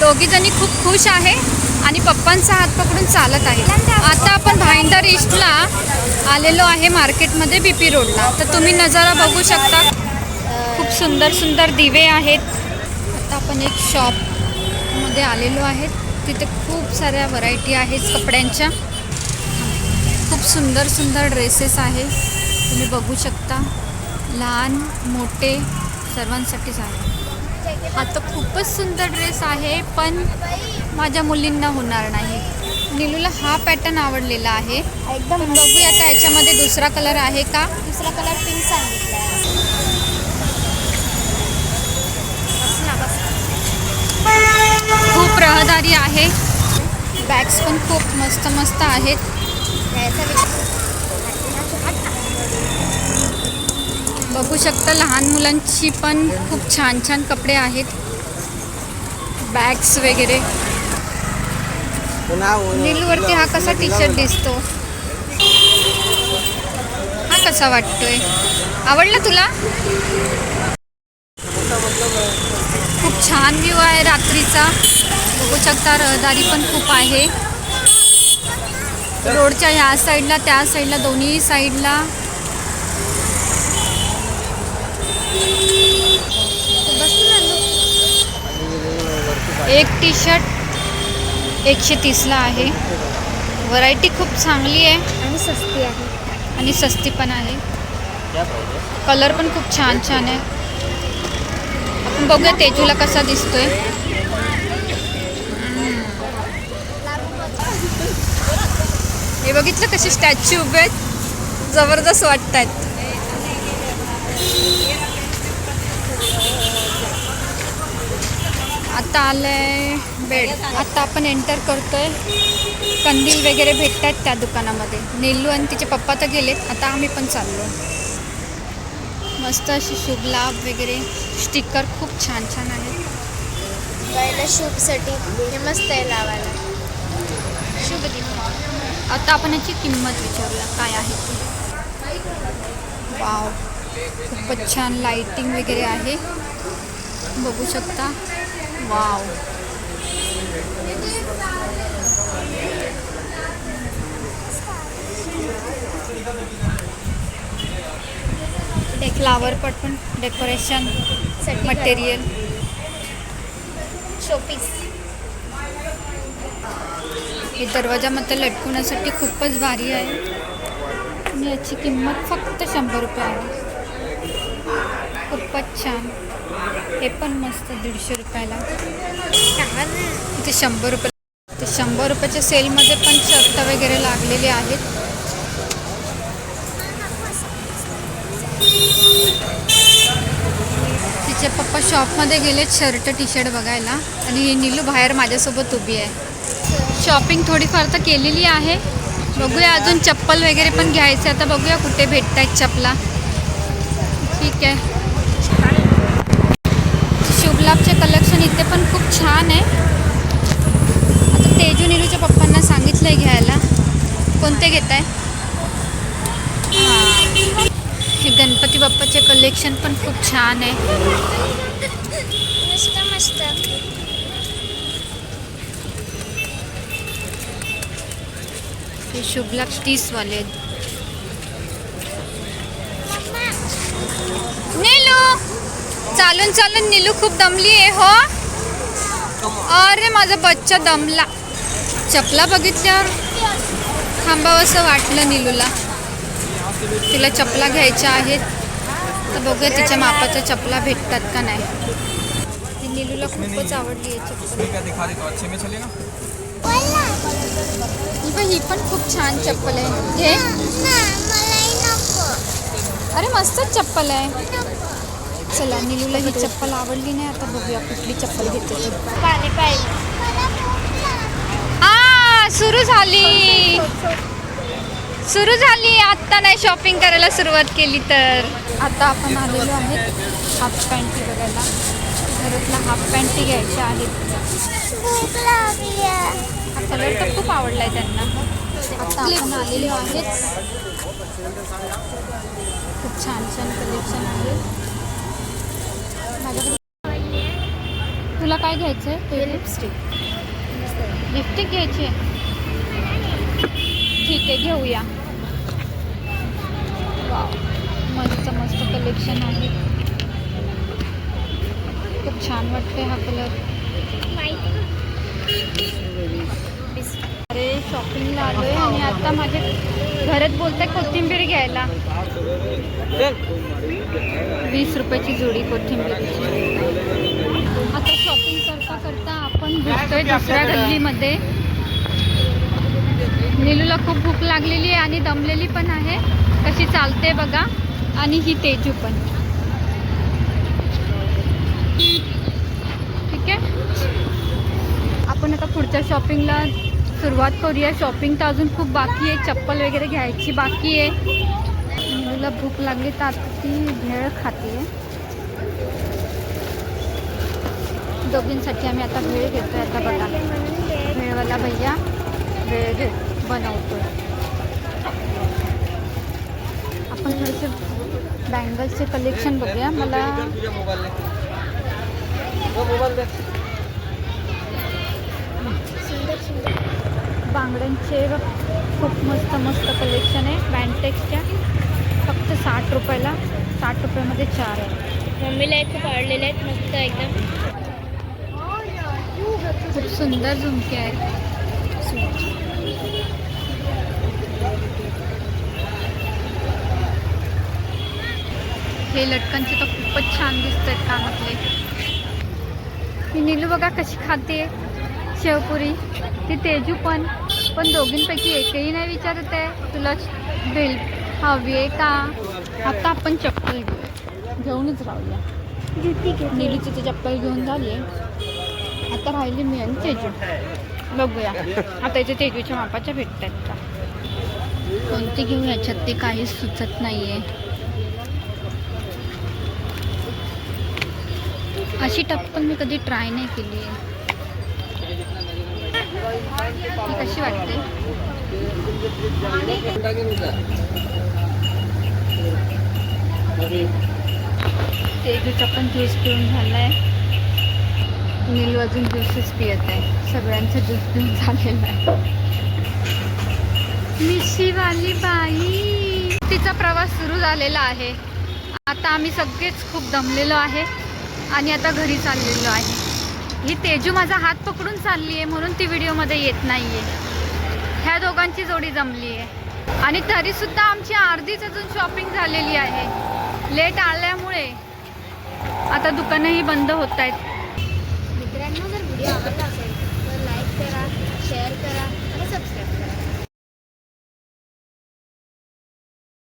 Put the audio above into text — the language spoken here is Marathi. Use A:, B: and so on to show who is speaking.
A: दोघीजणी खूप खुश आहे आणि पप्पांचा हात पकडून चालत आहे. आता आपण भाईंदर ईस्टला आलेलो आहे मार्केटमध्ये बी पी रोडला. तर तुम्ही नजारा बघू शकता. खूप सुंदर सुंदर दिवे आहेत. आता आपण एक शॉपमध्ये आलेलो आहे. तिथे खूप साऱ्या व्हरायटी आहेत कपड्यांच्या. खूप सुंदर सुंदर ड्रेसेस आहे. तुम्ही बघू शकता. लहान मोठे सर्वांसाठीच आहे हा तर खूपच सुंदर ड्रेस आहे पण माझ्या मुलींना होणार नाही. निलूला हा पॅटर्न आवडलेला आहे.
B: एकदम
A: बघूया आता याच्यामध्ये दुसरा कलर आहे का?
B: दुसरा कलर पिंक सांगितला
A: खूप रहदारी आहे. बॅग्स पण खूप मस्त मस्त आहेत. बघू शकता लहान मुलांची पण खूप छान छान कपडे आहेत. बॅग्स वगैरे. नीलवरती हा कसा टी शर्ट दिसतो? हा कसा वाटतोय? आवडला तुला? खूप छान व्ह्यू आहे रात्रीचा. बघू शकता रहदारी पण खूप आहे. रोडच्या ह्या साईडला त्या साईडला दोन्ही साईडला. एक टी शर्ट एकशे तीसला आहे. व्हरायटी खूप चांगली आहे.
B: आणि सस्ती आहे.
A: आणि सस्ती पण आहे. कलर पण खूप छान छान आहे. आपण बघूया तेजूला कसा दिसतोय. बघितलं कसे स्टॅच्यू उभे आहेत? जबरदस्त वाटत आहेत आता आलंय बेड. आता आपण एंटर करतोय. कंदील वगैरे भेटतात त्या दुकानामध्ये. नेल्लू आणि तिचे पप्पा तर गेलेत. आता आम्ही पण चाललो. मस्त अशी शुभ लाभ वगैरे. स्टिकर खूप छान छान आहेत.
B: गायला हे मस्त आहे लावायला.
A: आता आपण याची किंमत विचारूया. काय आहे ती? वाव. खूपच छान लाईटिंग वगैरे आहे. बघू शकता. वाव. फ्लावर पट पण डेकोरेशन मटेरियल
B: शोपीस
A: हे दरवाजामध्ये लटकवण्यासाठी खूपच भारी आहे. आणि याची किंमत फक्त शंभर रुपये आहे. खूपच छान. हे पण मस्त दीडशे रुपयाला. इथे शंभर रुपये ते शंभर रुपयाच्या सेलमध्ये पण शर्ट वगैरे लागलेले आहेत. तिचे पप्पा शॉपमध्ये गेलेत शर्ट टी शर्ट बघायला. आणि ही नीलू बाहेर माझ्यासोबत उभी आहे. शॉपिंग थोडीफार तर केलेली आहे. बघूया अजून चप्पल वगैरे पण घ्यायचं. आता बघूया कुठे भेटत आहेत चपला. ठीक आहे. शुभलाभचे कलेक्शन इथे पण खूप छान आहे. आता तेजू निलूच्या पप्पांना सांगितलं आहे घ्यायला. कोणते घेत आहे हे गणपती बाप्पाचे कलेक्शन पण खूप छान आहे.
B: मस्त मस्त.
A: हे शुभलाभ तीसवाले आहेत. नीलू! चालून चालून नीलू खूप दमली आहे हो? अरे माझा बच्चा दमला. चपला बघितल्यावर थांबावंसं वाटलं नीलूला. तिला चपला घ्यायच्या आहेत. तर बघूया तिच्या मापाच्या चपला भेटतात का नाही. नीलूला खूपच आवडली आहे चप्पल
C: ठीक है
A: ही पण ही पण खूप छान चप्पल आहे. घे. अरे मस्तच चप्पल आहे. चला नीलूला ही चप्पल आवडली नाही आता बघूया कुठली चप्पल घेते सुरू झाली. सुरू झाली. आत्ता नाही शॉपिंग करायला सुरुवात केली तर. आता आपण आलेलो आहे हाफ पॅन्ट बघायला. शर्टला हाफ पॅन्टी घ्यायच्या आहेत. तर खूप आवडलाय त्यांना. आता आपण आलेलो आहेत. खूप छान छान कलेक्शन आहे. माझ्याकडे तुला काय घ्यायचं आहे
B: लिपस्टिक
A: लिपस्टिक घ्यायची आहे. ठीक आहे घेऊया. मस्त मस्त कलेक्शन आहे. खूप छान वाटते हा कलर अरे शॉपिंगला आलोय आणि आता माझ्या घरात बोलताय कोथिंबीर घ्यायला. वीस रुपयाची जोडी कोथिंबीरची. आता शॉपिंग करता करता आपण भेटतोय दुसऱ्या गल्लीमध्ये. नीलूला खूप भूक लागलेली आहे आणि दमलेली पण आहे. कशी चालते बघा. आणि ही तेजू पण. ठीक आहे? आपण आता पुढच्या शॉपिंगला सुरुवात करूया. शॉपिंग तर अजून खूप बाकी आहे. चप्पल वगैरे घ्यायची बाकी आहे. नीलूला भूक लागली तर आता ती खाते. दोघींसाठी आम्ही आता भेळ घेतोय. आता बघा. भेळवाला भैया भेळ घे, बनवतोय. आपण थोडेसे बँगल्सचे कलेक्शन बघूया. मला बांगड्यांचे खूप मस्त मस्त कलेक्शन आहे. बँटेक्सच्या फक्त साठ रुपयाला साठ रुपयामध्ये चार आहे.
B: मम्मीला खूप आवडलेले आहेत मस्त एकदम.
A: खूप सुंदर झुमके आहेत. हे लटकनचे तर खूपच छान दिसत आहेत कानातले. ही नीलू बघा कशी खाते. शेवपुरी. ती तेजू पण. पण दोघींपैकी एकही नाही विचारत आहे. तुला भेल. हवी आहे का? आता आपण चप्पल घेऊ घेऊनच राहूया. नीलूची ती चप्पल घेऊन झाली आहे. आता राहिली मी आणि तेजू. बघूया. आता इथे तेजूच्या मापाच्या भेटत आहेत का? कोणती घेऊ याच्यात ते काहीच सुचत नाही आहे अशी टप्पल मी कधी ट्राय नाही केली आहे ती कशी वाटते? तेजूचा पण ज्यूस पिऊन आहे मी अजून ज्यूसच पियत आहे. सगळ्यांचा ज्यूस पिऊन झालेला आहे. मिशीवाली बाई. तिचा प्रवास सुरू झालेला आहे. आता आम्ही सगळेच खूप दमलेलो आहे आणि आता घरी चाललेलो आहे. ही तेजू माझा हात पकडून चालली आहे म्हणून ती व्हिडिओमध्ये येत नाही आहे ह्या दोघांची जोडी जमली आहे आणि तरीसुद्धा आमची अर्धीच अजून शॉपिंग झालेली आहे. लेट आल्यामुळे आता दुकानंही बंद होत आहेत.
B: मित्रांनो जर व्हिडिओ आवडला